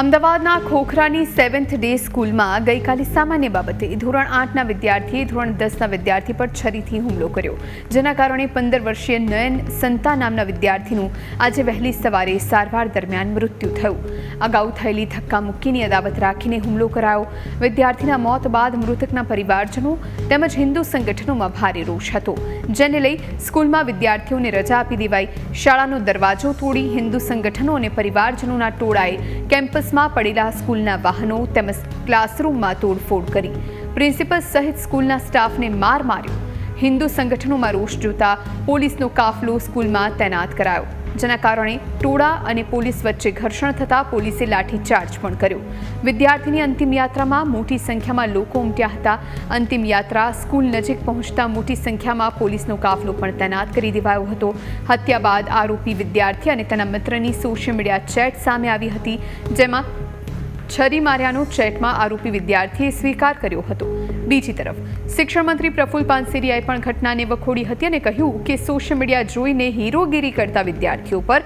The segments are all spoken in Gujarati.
અમદાવાદના ખોખરાની સેવન્થ ડે સ્કૂલમાં ગઈકાલે સામાન્ય બાબતે ધોરણ આઠના વિદ્યાર્થીએ ધોરણ દસના વિદ્યાર્થી પર છરીથી હુમલો કર્યો. જેના કારણે પંદર વર્ષીય નયન સંતા નામના વિદ્યાર્થીનું આજે વહેલી સવારે સારવાર દરમિયાન મૃત્યુ થયું. અગાઉ થયેલી ધક્કા મુક્કીની અદાવત રાખીને હુમલો કરાયો. વિદ્યાર્થીના મોત બાદ મૃતકના પરિવારજનો તેમજ હિન્દુ સંગઠનોમાં ભારે રોષ હતો. જેને લઈ સ્કૂલમાં વિદ્યાર્થીઓને રજા આપી દેવાઈ. શાળાનો દરવાજો તોડી હિન્દુ સંગઠનો અને પરિવારજનોના ટોળાએ કેમ્પસમાં પડેલા સ્કૂલના વાહનો તેમજ ક્લાસરૂમમાં તોડફોડ કરી. પ્રિન્સિપલ સહિત સ્કૂલના સ્ટાફને માર માર્યો. હિન્દુ સંગઠનોમાં રોષ જોતા પોલીસનો કાફલો સ્કૂલમાં તૈનાત કરાયો. જેના કારણે ટોળા અને પોલીસ વચ્ચે ઘર્ષણ થતાં પોલીસે લાઠીચાર્જ પણ કર્યો. વિદ્યાર્થીની અંતિમ યાત્રામાં મોટી સંખ્યામાં લોકો ઉમટ્યા હતા. અંતિમ યાત્રા સ્કૂલ નજીક પહોંચતા મોટી સંખ્યામાં પોલીસનો કાફલો પણ તૈનાત કરી દેવાયો હતો. હત્યા બાદ આરોપી વિદ્યાર્થી અને તેના મિત્રની સોશિયલ મીડિયા ચેટ સામે આવી હતી, જેમાં છરી માર્યાનો ચેટમાં આરોપી વિદ્યાર્થીએ સ્વીકાર કર્યો હતો. બીજી તરફ શિક્ષણ મંત્રી પ્રફુલ પાનસેરિયાએ પણ ઘટનાને વખોડી હતી અને કહ્યું કે સોશિયલ મીડિયા જોઈને હીરોગીરી કરતા વિદ્યાર્થીઓ પર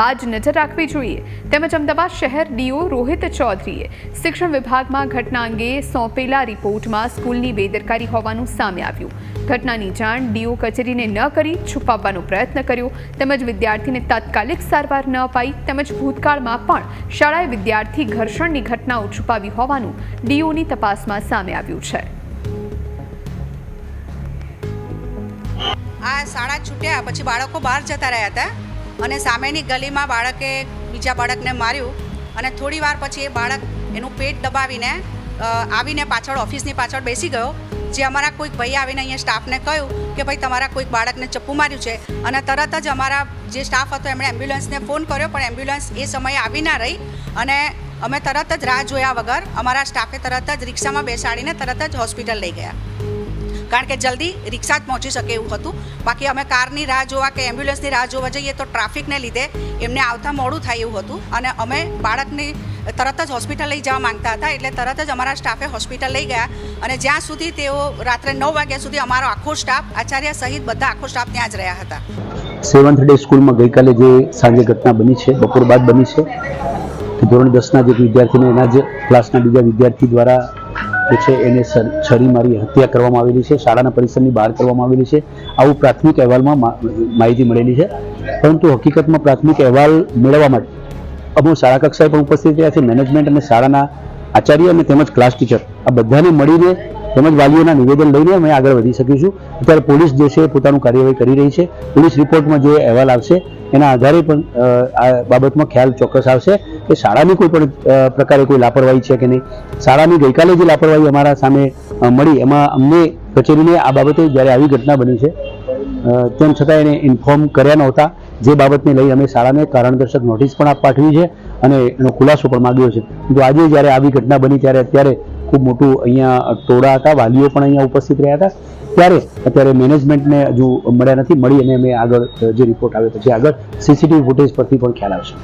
બાજ નજર રાખવી જોઈએ. તેમજ અમદાવાદ શહેર ડીઓ રોહિત ચૌધરીએ શિક્ષણ વિભાગમાં ઘટના અંગે સોંપેલા રિપોર્ટમાં સ્કૂલની બેદરકારી હોવાનું સામે આવ્યું. ઘટનાની જાણ ડીઓ કચેરીને ન કરી છુપાવવાનો પ્રયત્ન કર્યો. તેમજ વિદ્યાર્થીને તાત્કાલિક સારવાર ન અપાઈ. તેમજ ભૂતકાળમાં પણ શાળાએ વિદ્યાર્થી ઘર્ષણની ઘટનાઓ છુપાવી હોવાનું ડીઓની તપાસમાં સામે આવ્યું છે. આ શાળા છૂટ્યા પછી બાળકો બહાર જતા રહ્યા હતા અને સામેની ગલીમાં બાળકે બીજા બાળકને માર્યું અને થોડી વાર પછી એ બાળક એનું પેટ દબાવીને આવીને પાછળ, ઓફિસની પાછળ બેસી ગયો. જે અમારા કોઈક ભાઈ આવીને અહીંયા સ્ટાફને કહ્યું કે ભાઈ, તમારા કોઈક બાળકને ચપ્પુ માર્યું છે. અને તરત જ અમારા જે સ્ટાફ હતો, એમણે એમ્બ્યુલન્સને ફોન કર્યો, પણ એમ્બ્યુલન્સ એ સમયે આવી ના રહી. અને અમે તરત જ રાહ જોયા વગર અમારા સ્ટાફે તરત જ રિક્ષામાં બેસાડીને તરત જ હોસ્પિટલ લઈ ગયા. કારણ કે જલ્દી રિક્ષા જ પહોંચી શકે એવું હતું. બાકી અમે કારની રાહ જોવા કે એમ્બ્યુલન્સની રાહ જોવા જઈએ તો ટ્રાફિકને લીધે એમને આવતા મોડું થાય એવું હતું. અને અમે બાળકને તરત જ હોસ્પિટલ લઈ જવા માંગતા હતા, એટલે તરત જ અમારા સ્ટાફે હોસ્પિટલ લઈ ગયા. અને જ્યાં સુધી તેઓ રાત્રે નવ વાગ્યા સુધી અમારો આખો સ્ટાફ આચાર્ય સહિત બધા આખો સ્ટાફ ત્યાં જ રહ્યા હતા. સેવન્થ ડે સ્કૂલમાં ગઈકાલે જે સાંજે ઘટના બની છે, બપોર બાદ બની છે ધોરણ દસના જે વિદ્યાર્થીને એના જ ક્લાસના બીજા વિદ્યાર્થી દ્વારા જે છે એને છરી મારી હત્યા કરવામાં આવેલી છે, શાળાના પરિસરની બહાર કરવામાં આવેલી છે. આવું પ્રાથમિક અહેવાલમાં માહિતી મળેલી છે. પરંતુ હકીકતમાં પ્રાથમિક અહેવાલ મેળવવા માટે અમુક શાળા કક્ષાએ પણ ઉપસ્થિત રહ્યા છે. મેનેજમેન્ટ અને શાળાના આચાર્ય અને તેમજ ક્લાસ ટીચર આ બધાને મળીને તેમજ વાલીઓના નિવેદન લઈને અમે આગળ વધી શકીશું. અત્યારે પોલીસ જે છે પોતાનું કાર્યવાહી કરી રહી છે. પોલીસ રિપોર્ટમાં જે અહેવાલ આવશે, એના આધારે પણ આ બાબતમાં ખ્યાલ ચોક્કસ આવશે કે શાળાની કોઈ પણ પ્રકારે કોઈ લાપરવાહી છે કે નહીં. શાળાની ગઈકાલે જે લાપરવાહી અમારા સામે મળી, એમાં અમને કચેરીને આ બાબતે જ્યારે આવી ઘટના બની છે તેમ છતાં એને ઇન્ફોર્મ કર્યા નહોતા. જે બાબતને લઈ અમે શાળાને કારણદર્શક નોટિસ પણ પાઠવી છે અને એનો ખુલાસો પણ માંગ્યો છે. તો આજે જ્યારે આવી ઘટના બની, ત્યારે અત્યારે ખૂબ મોટું અહીંયા ટોળા હતા, વાલીઓ પણ અહીંયા ઉપસ્થિત રહ્યા હતા. ત્યારે અત્યારે મેનેજમેન્ટને હજુ મળ્યા નથી. મળી અને અમે આગળ જે રિપોર્ટ આવે પછી આગળ સીસીટીવી ફૂટેજ પરથી પણ ખ્યાલ આવશે.